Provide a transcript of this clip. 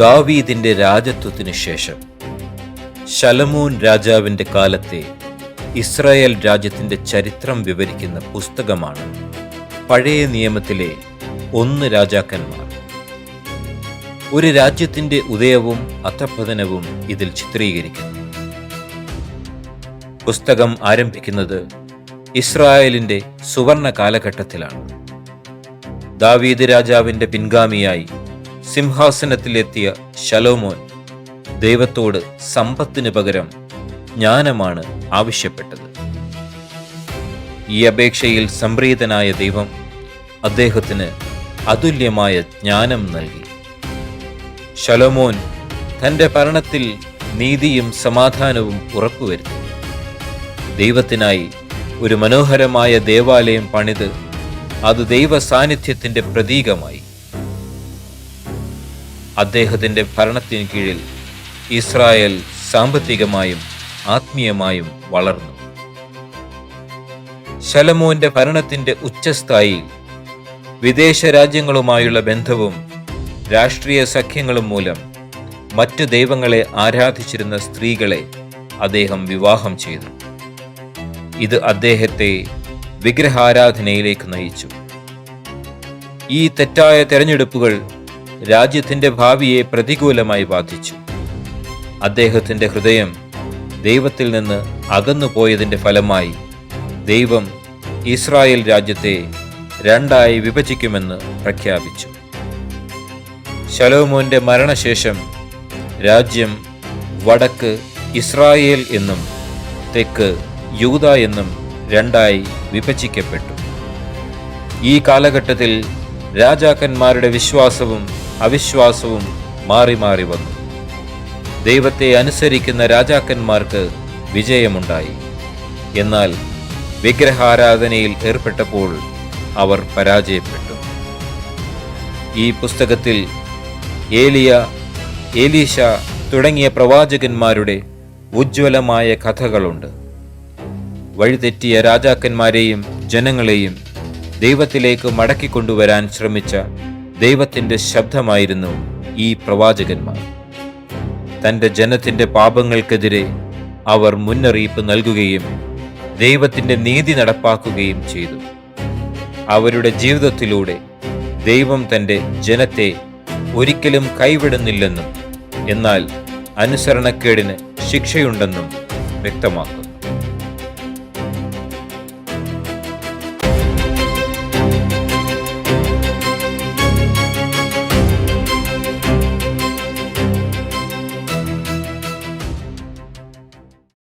ദാവീദിന്റെ രാജത്വത്തിനു ശേഷം. ശലമൂൻ രാജാവിന്റെ കാലത്തെ ഇസ്രായേൽ രാജ്യത്തിന്റെ ചരിത്രം വിവരിക്കുന്ന പുസ്തകമാണ് പഴയ നിയമത്തിലെ ഒന്ന് രാജാക്കന്മാർ. ഒരു രാജ്യത്തിന്റെ ഉദയവും അധപതനവും ഇതിൽ ചിത്രീകരിക്കുന്നു. പുസ്തകം ആരംഭിക്കുന്നത് ഇസ്രായേലിന്റെ സുവർണ കാലഘട്ടത്തിലാണ്. ദാവീദ് രാജാവിന്റെ പിൻഗാമിയായി സിംഹാസനത്തിലെത്തിയ ശലോമോൻ ദൈവത്തോട് സമ്പത്തിന് പകരം ജ്ഞാനമാണ് ആവശ്യപ്പെട്ടത്. ഈ അപേക്ഷയിൽ സംപ്രീതനായ ദൈവം അദ്ദേഹത്തിന് അതുല്യമായ ജ്ഞാനം നൽകി. ശലോമോൻ തന്റെ ഭരണത്തിൽ നീതിയും സമാധാനവും ഉറപ്പുവരുത്തി. ദൈവത്തിനായി ഒരു മനോഹരമായ ദേവാലയം പണിത് അത് ദൈവ സാന്നിധ്യത്തിന്റെ പ്രതീകമായി. അദ്ദേഹത്തിന്റെ ഭരണത്തിന് കീഴിൽ ഇസ്രായേൽ സാമ്പത്തികമായും ആത്മീയമായും വളർന്നു. ശലമോന്റെ ഭരണത്തിന്റെ ഉച്ചസ്ഥായി വിദേശ രാജ്യങ്ങളുമായുള്ള ബന്ധവും രാഷ്ട്രീയ സഖ്യങ്ങളും മൂലം മറ്റു ദൈവങ്ങളെ ആരാധിച്ചിരുന്ന സ്ത്രീകളെ അദ്ദേഹം വിവാഹം ചെയ്തു. ഇത് അദ്ദേഹത്തെ വിഗ്രഹാരാധനയിലേക്ക് നയിച്ചു. ഈ തെറ്റായ തെരഞ്ഞെടുപ്പുകൾ രാജ്യത്തിന്റെ ഭാവിയെ പ്രതികൂലമായി ബാധിച്ചു. അദ്ദേഹത്തിന്റെ ഹൃദയം ദൈവത്തിൽ നിന്ന് അകന്നുപോയതിന്റെ ഫലമായി ദൈവം ഇസ്രായേൽ രാജ്യത്തെ രണ്ടായി വിഭജിക്കുമെന്ന് പ്രഖ്യാപിച്ചു. ശലോമോന്റെ മരണശേഷം രാജ്യം വടക്ക് ഇസ്രായേൽ എന്നും തെക്ക് യൂത എന്നും രണ്ടായി വിഭജിക്കപ്പെട്ടു. ഈ കാലഘട്ടത്തിൽ രാജാക്കന്മാരുടെ വിശ്വാസവും അവിശ്വാസവും മാറി മാറി വന്നു. ദൈവത്തെ അനുസരിക്കുന്ന രാജാക്കന്മാർക്ക് വിജയമുണ്ടായി. എന്നാൽ വിഗ്രഹാരാധനയിൽ ഏർപ്പെട്ടപ്പോൾ അവർ പരാജയപ്പെട്ടു. ഈ പുസ്തകത്തിൽ ഏലിയ ഏലീഷ തുടങ്ങിയ പ്രവാചകന്മാരുടെ ഉജ്ജ്വലമായ കഥകളുണ്ട്. വഴിതെറ്റിയ രാജാക്കന്മാരെയും ജനങ്ങളെയും ദൈവത്തിലേക്ക് മടക്കിക്കൊണ്ടുവരാൻ ശ്രമിച്ച ദൈവത്തിന്റെ ശബ്ദമായിരുന്നു ഈ പ്രവാചകന്മാർ. തന്റെ ജനത്തിന്റെ പാപങ്ങൾക്കെതിരെ അവർ മുന്നറിയിപ്പ് നൽകുകയും ദൈവത്തിന്റെ നീതി നടപ്പാക്കുകയും ചെയ്തു. അവരുടെ ജീവിതത്തിലൂടെ ദൈവം തന്റെ ജനത്തെ ഒരിക്കലും കൈവിടുന്നില്ലെന്നും എന്നാൽ അനുസരണക്കേടിന് ശിക്ഷയുണ്ടെന്നും വ്യക്തമാക്കുന്നു.